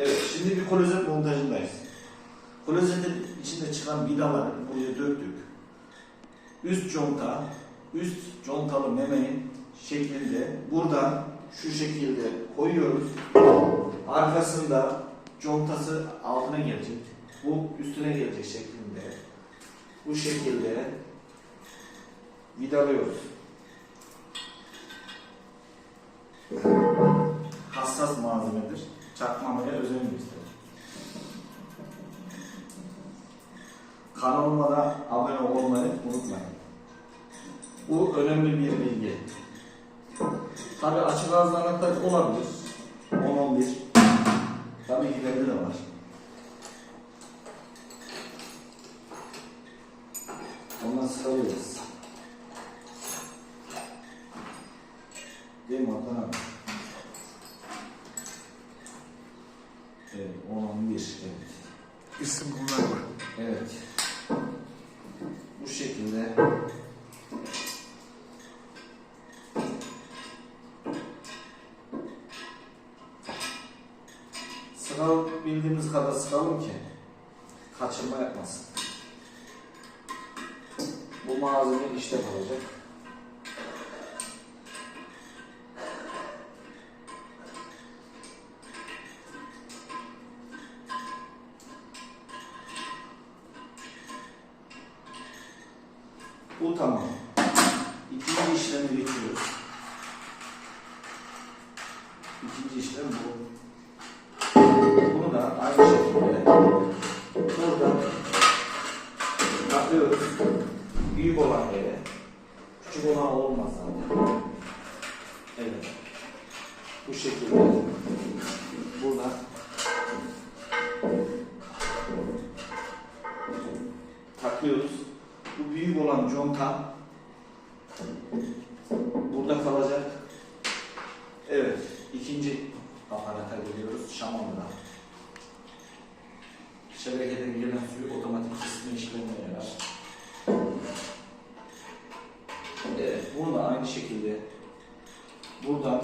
Evet, şimdi bir klozet montajındayız. Klozetin içinde çıkan vidaları buraya döktük. Üst conta, üst contalı memenin şeklinde buradan şu şekilde koyuyoruz. Arkasında contası altına gelecek. Bu üstüne gelecek şeklinde. Bu şekilde vidalıyoruz. Çakmamaya özen gösterir. Kanalıma da abone olmayı unutmayın. Bu önemli bir bilgi. Tabi açık ağızlı anahtar olabilir. 10-11. Tabii ki bende de var. Ondan sıkılıyoruz. Değil mi Adnan abi? Evet, 10-11. Evet. İsim kullanma. Evet. Bu şekilde sıkalım bildiğimiz kadar sıkalım ki kaçırma yapmasın. Bu malzeme işte kalacak. Bu tamam. İkinci işlemi geçiyoruz. İkinci işlem bu. Bunu da aynı şekilde burada takıyoruz. Büyük olan yere. Küçük olan olmaz zaten. Evet. Bu şekilde burada takıyoruz. Bu büyük olan conta burada kalacak. Evet, ikinci aparata geliyoruz. Şamandıra. Şebekeden gelen suyu otomatik kısmı işlemeye yarar. Evet, bunu da aynı şekilde buradan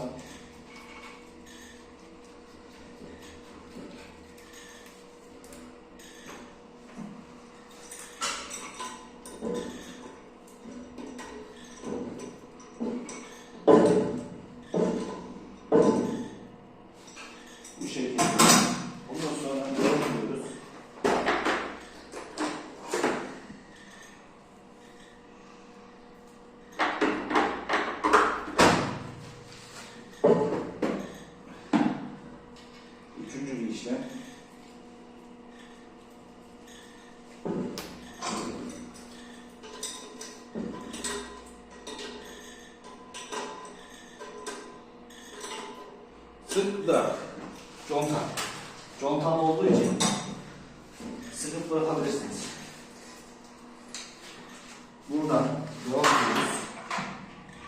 bu şekilde ondan sonra devam ediyoruz. Üçüncü bir işlem. Sık bırak. Conta. Contam olduğu için sıkıp bırakabilirsiniz. Buradan devam ediyoruz.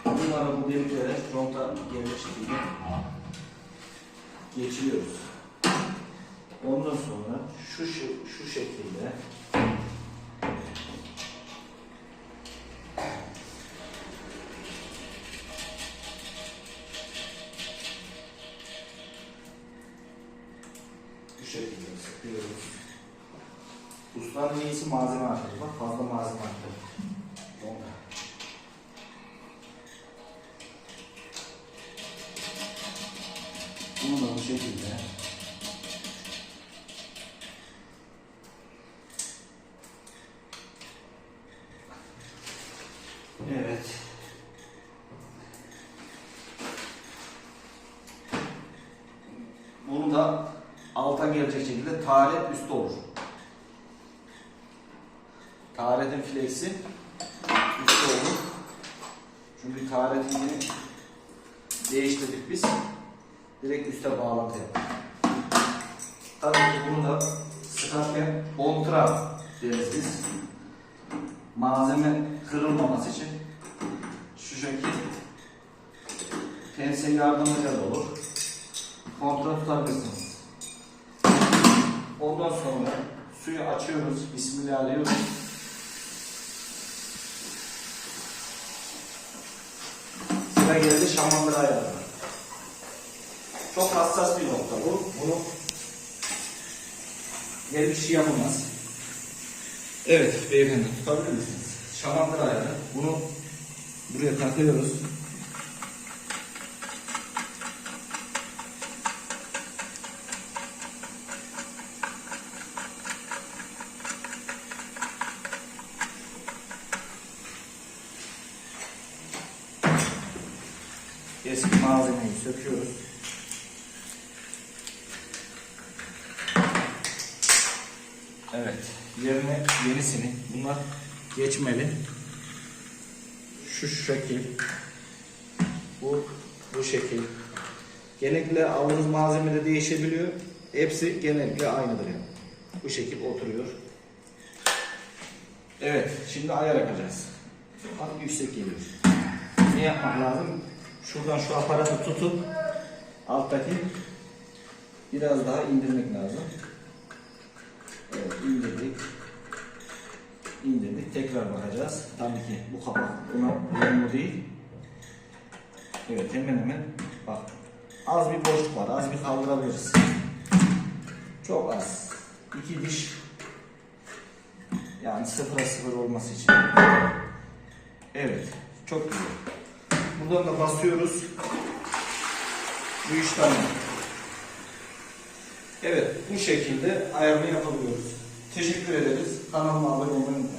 Bunları bu deliklere conta şekilde geçiriyoruz. Ondan sonra şu, şu şekilde bu şekilde sıkıyoruz. Ustanın iyisi malzeme artırır. Bak fazla malzeme artırır. Onda. Bunu da bu şekilde Evet. Bunu da alta gelecek şekilde taharet üstü olur. Taharetin flexi üstü olur. Çünkü taharetini değiştirdik biz. Direkt üste bağlantı yaptık. Tabii ki bunu da sıkarken kontra deriz biz. Malzeme kırılmaması için şu şekil pense yardımıyla da olur. Kontrol tutabilirsiniz. Ondan sonra suyu açıyoruz. Bismillah diyoruz. Sıra geldi şamandıra ayarına. Çok hassas bir nokta bu. Bunu Her bir şey yapılmaz. Evet beyefendi tutabilir misiniz? Şamandıra ayarı. Bunu buraya takıyoruz. Eski malzemeyi söküyoruz. Evet, yerine yenisini. Bunlar geçmeli. Şu şekil. Bu bu şekil. Genellikle aldığınız malzeme de değişebiliyor. Hepsi genellikle aynıdır yani. Bu şekil oturuyor. Evet, şimdi ayar yapacağız. Hafif yüksek geliyor. Ne yapmak lazım? Şuradan şu aparatı tutup alttaki biraz daha indirmek lazım. Evet, indirdik. İndirdik. Tekrar bakacağız. Tabii ki bu kapak buna uyumlu değil. Evet, hemen hemen bak. Az bir boşluk var. Az bir kaldırabiliriz. Çok az. İki diş yani sıfıra sıfır olması için. Evet. Çok güzel. Buradan da basıyoruz. Bu iş tamam. Evet. Bu şekilde ayarını yapabiliyoruz. Teşekkür ederiz. Kanalıma abone olmayı unutmayın.